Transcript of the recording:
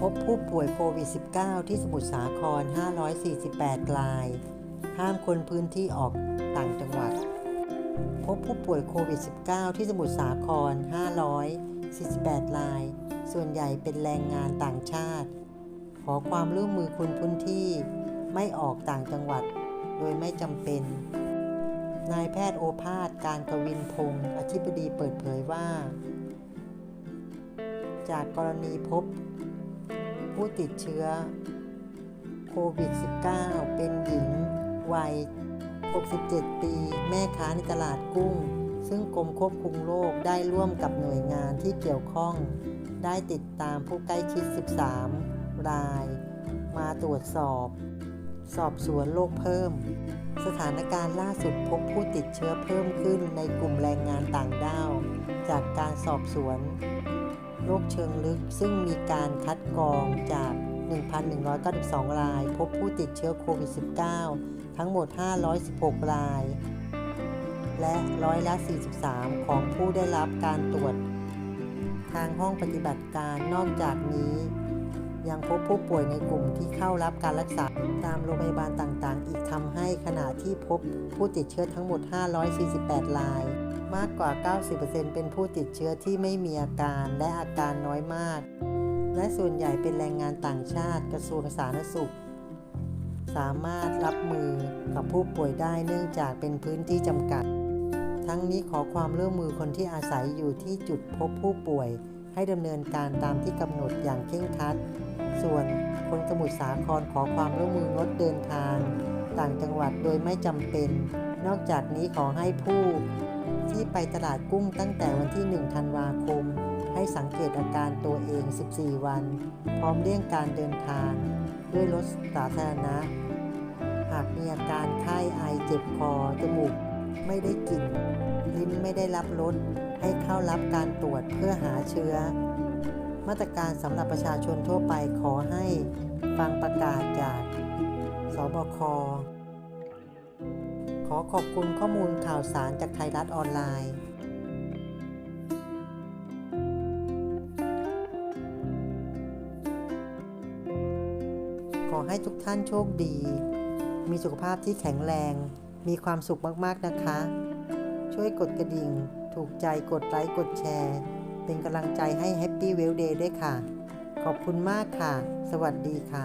พบผู้ป่วยโควิด -19 ที่สมุทรสาคร 548 ราย ห้ามคนพื้นที่ออกต่างจังหวัด พบผู้ป่วยโควิด -19 ที่สมุทรสาคร 548 ราย ส่วนใหญ่เป็นแรงงานต่างชาติ ขอความร่วมมือคนพื้นที่ไม่ออกต่างจังหวัด โดยไม่จำเป็น นายแพทย์โอภาส การกวินพงศ์อธิบดีเปิดเผยว่า จากกรณีพบ ผู้ติดเชื้อโควิด -19 เป็นหญิง วัย 67 ปี แม่ค้าในตลาดกุ้ง ซึ่งกรมควบคุมโรคได้ร่วมกับหน่วยงานที่เกี่ยวข้อง ได้ติดตามผู้ใกล้ชิด 13 ราย มาตรวจสอบ สอบสวนโรคเพิ่ม สถานการณ์ล่าสุดพบผู้ติดเชื้อเพิ่มขึ้นในกลุ่มแรงงานต่างด้าว จากการสอบสวน โรคเชิงลึก ซึ่งมีการคัดกรองจาก 1,192 ราย พบผู้ติดเชื้อโควิด -19 ทั้งหมด 516 ราย และร้อยละ 43 ของผู้ได้รับการตรวจ ทางห้องปฏิบัติการนอกจากนี้ ยังพบผู้ป่วยในกลุ่มที่เข้ารับการรักษาตามโรงพยาบาลต่างๆ อีกทำให้ขณะที่พบผู้ติดเชื้อทั้งหมด 548 ราย มากกว่า 90%เป็นผู้ติดเชื้อที่ไม่มีอาการและอาการน้อยมาก และส่วนใหญ่เป็นแรงงานต่างชาติกระทรวงสาธารณสุข สามารถรับมือกับผู้ป่วยได้เนื่องจากเป็นพื้นที่จำกัด ทั้งนี้ขอความร่วมมือคนที่อาศัยอยู่ที่จุดพบผู้ป่วย ให้ดำเนินการตามที่กำหนดอย่างเคร่งครัด ส่วน คนสมุทรสาครขอความร่วมมืองดเดินทาง ต่างจังหวัดโดยไม่จำเป็น นอกจากนี้ขอให้ผู้ที่ไปตลาดกุ้งตั้งแต่วันที่ 1 ธันวาคม ให้สังเกตอาการตัวเอง 14 วัน พร้อมเลี่ยงการเดินทาง ด้วยรถสาธารณะ หากมีอาการไข้ไอเจ็บคอ จมูกไม่ได้กลิ่นลิ้นไม่ได้รับรสให้เข้ารับการตรวจเพื่อหาเชื้อ มาตรการสำหรับประชาชนทั่วไปขอให้ฟังประกาศจากสบค ขอขอบคุณข้อมูลข่าวสารจากไทยรัฐออนไลน์ขอให้ทุกท่านโชคดี มีสุขภาพที่แข็งแรง มีความสุขมาก ๆ นะคะ ช่วยกดกระดิ่ง ถูกใจกดไลค์ กดแชร์ เป็นกำลังใจให้ Happy w e l l Day ด้วยค่ะ ขอบคุณมากค่ะ สวัสดีค่ะ